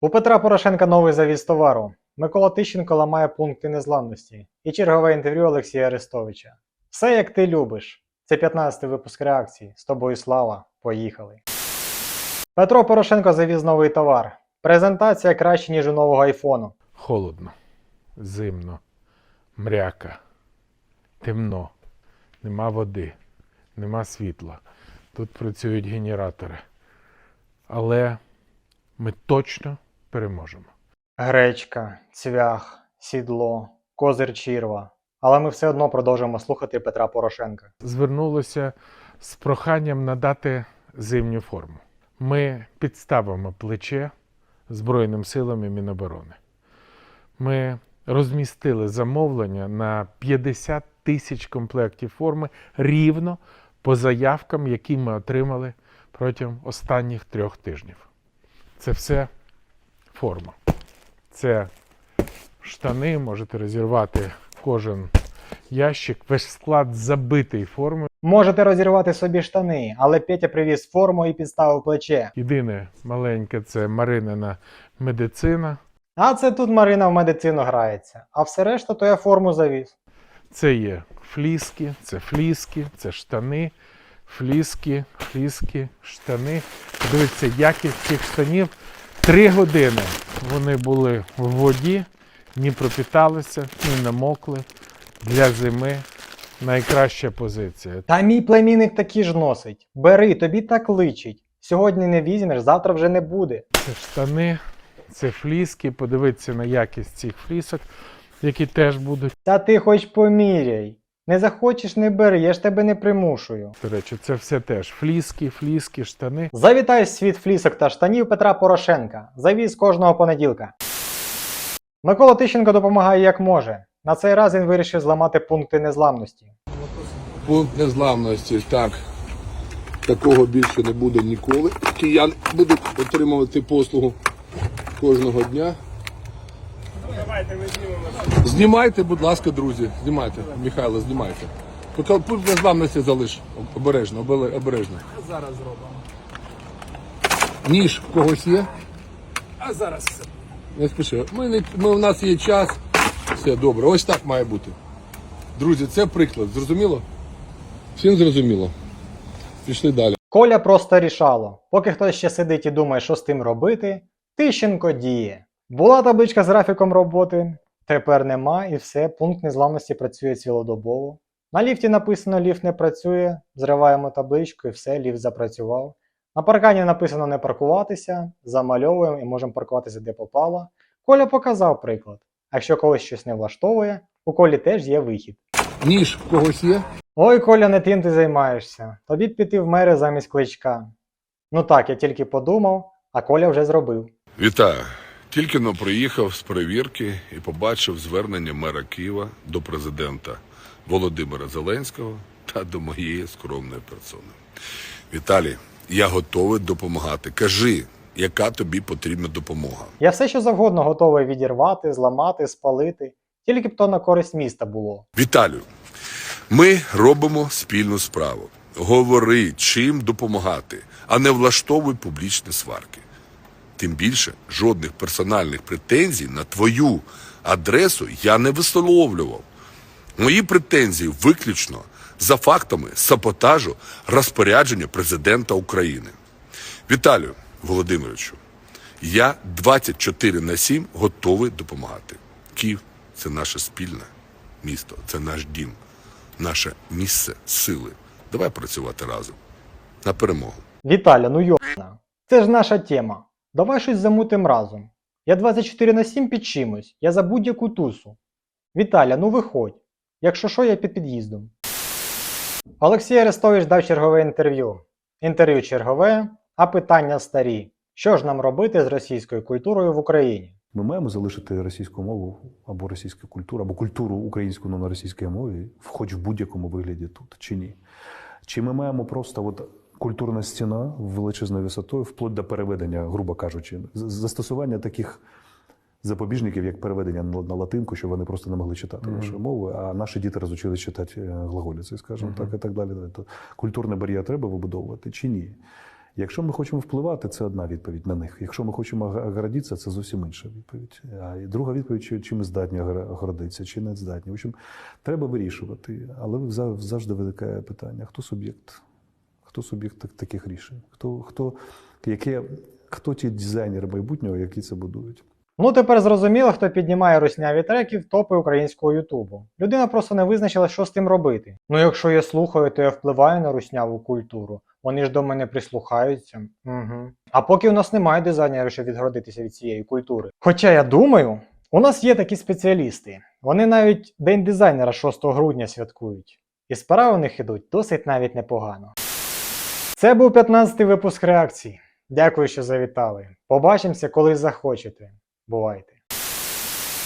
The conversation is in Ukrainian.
У Петра Порошенка новий завіз товару. Микола Тищенко ламає пункти незламності. І чергове інтерв'ю Олексія Арестовича. Все як ти любиш. Це 15-й випуск реакції. З тобою слава. Поїхали. Петро Порошенко завіз новий товар. Презентація краще, ніж у нового айфону. Холодно, зимно, мряка, темно, нема води, нема світла. Тут працюють генератори. Але ми точно переможемо. Гречка, цвях, сідло, козир чірва. Але ми все одно продовжуємо слухати Петра Порошенка. Звернулося з проханням надати зимню форму. Ми підставимо плече Збройним силам і Міноборони. Ми розмістили замовлення на 50 тисяч комплектів форми рівно по заявкам, які ми отримали протягом останніх трьох тижнів. Це все форма. Це штани, можете розірвати кожен ящик. Весь склад забитий формою. Можете розірвати собі штани, але Петя привіз форму і підставив плече. Єдине маленьке це Маринина медицина. А це тут Марина в медицину грається. А все решта то я форму завіз. Це є фліски, це фліски, це штани, фліски, фліски, штани. Подивіться, якість цих штанів. Три години вони були в воді, ні пропіталися, ні намокли. Для зими найкраща позиція. Та мій племінник такі ж носить. Бери, тобі так личить. Сьогодні не візьмеш, завтра вже не буде. Це штани, це фліски. Подивіться на якість цих флісок, які теж будуть. Та ти хоч поміряй. Не захочеш, не бери, я ж тебе не примушую. До речі, це все теж фліски, фліски, штани. Завітай в світ флісок та штанів Петра Порошенка. Завіз кожного понеділка. Микола Тищенко допомагає як може. На цей раз він вирішив зламати пункти незламності. Пункт незламності. Так. Такого більше не буде ніколи. Киян будуть отримувати послугу кожного дня. Знімайте, будь ласка, друзі. Знімайте. Михайло, знімайте. Поки пункт незламності залиш. Обережно, обе- обережно. Зараз зробимо. Ніж в когось є? А зараз Не спіши. Ми, не, ми, у нас є час. Все добре. Ось так має бути. Друзі, це приклад. Зрозуміло? Всім зрозуміло. Пішли далі. Коля просто рішало. Поки хтось ще сидить і думає, що з тим робити, Тищенко діє. Була табличка з графіком роботи, тепер нема, і все, пункт незламності працює цілодобово. На ліфті написано ліфт не працює, зриваємо табличку і все, ліфт запрацював. На паркані написано не паркуватися, замальовуємо і можемо паркуватися де попало. Коля показав приклад. А якщо когось щось не влаштовує, у Колі теж є вихід. Ніж в когось є? Ой, Коля, не тим ти займаєшся. Тобі піти в мери замість кличка. Ну так, я тільки подумав, а Коля вже зробив. Вітаю. Тільки но приїхав з перевірки і побачив звернення мера Києва до президента Володимира Зеленського та до моєї скромної персони. Віталій, я готовий допомагати. Кажи, яка тобі потрібна допомога. Я все що завгодно готовий відірвати, зламати, спалити, тільки б то на користь міста було. Віталію, ми робимо спільну справу. Говори, чим допомагати, а не влаштовуй публічні сварки. Тим більше жодних персональних претензій на твою адресу я не висловлював. Мої претензії виключно за фактами саботажу розпорядження президента України. Віталію Володимировичу, я 24 на 7 готовий допомагати. Київ це наше спільне місто, це наш дім, наше місце сили. Давай працювати разом на перемогу. Віталя, ну йобана. Це ж наша тема. Давай щось замутим разом. Я 24 на 7 під чимось, я за будь-яку тусу. Віталя, ну виходь. Якщо що, я під під'їздом. Олексій Арестович дав чергове інтерв'ю. Інтерв'ю чергове, а питання старі. Що ж нам робити з російською культурою в Україні? Ми маємо залишити російську мову або російську культуру, або культуру українську на російській мові, хоч в будь-якому вигляді тут чи ні. Чи ми маємо просто от культурна стіна величезною висотою, вплоть до переведення, грубо кажучи, застосування таких запобіжників, як переведення на, латинку, що вони просто не могли читати нашою мовою, а наші діти розучили читати е, глаголиці, скажімо так, і так далі. То культурний бар'єр треба вибудовувати чи ні? Якщо ми хочемо впливати, це одна відповідь на них. Якщо ми хочемо ог- огородитися, це зовсім інша відповідь. А друга відповідь, чи, чи ми здатні огор- огородитися, чи не здатні. В общем, треба вирішувати. Але зав- завжди виникає питання: хто суб'єкт? Хто суб'єкт таких рішень? Хто, хто, яке, хто ті дизайнери майбутнього, які це будують? Ну тепер зрозуміло, хто піднімає русняві треки в топи українського Ютубу. Людина просто не визначила, що з тим робити. Ну якщо я слухаю, то я впливаю на русняву культуру. Вони ж до мене прислухаються. Угу. А поки у нас немає дизайнерів, щоб відгородитися від цієї культури. Хоча я думаю, у нас є такі спеціалісти. Вони навіть День дизайнера 6 грудня святкують. І справи у них ідуть досить навіть непогано. Це був 15-й випуск реакції. Дякую, що завітали. Побачимося, коли захочете. Бувайте!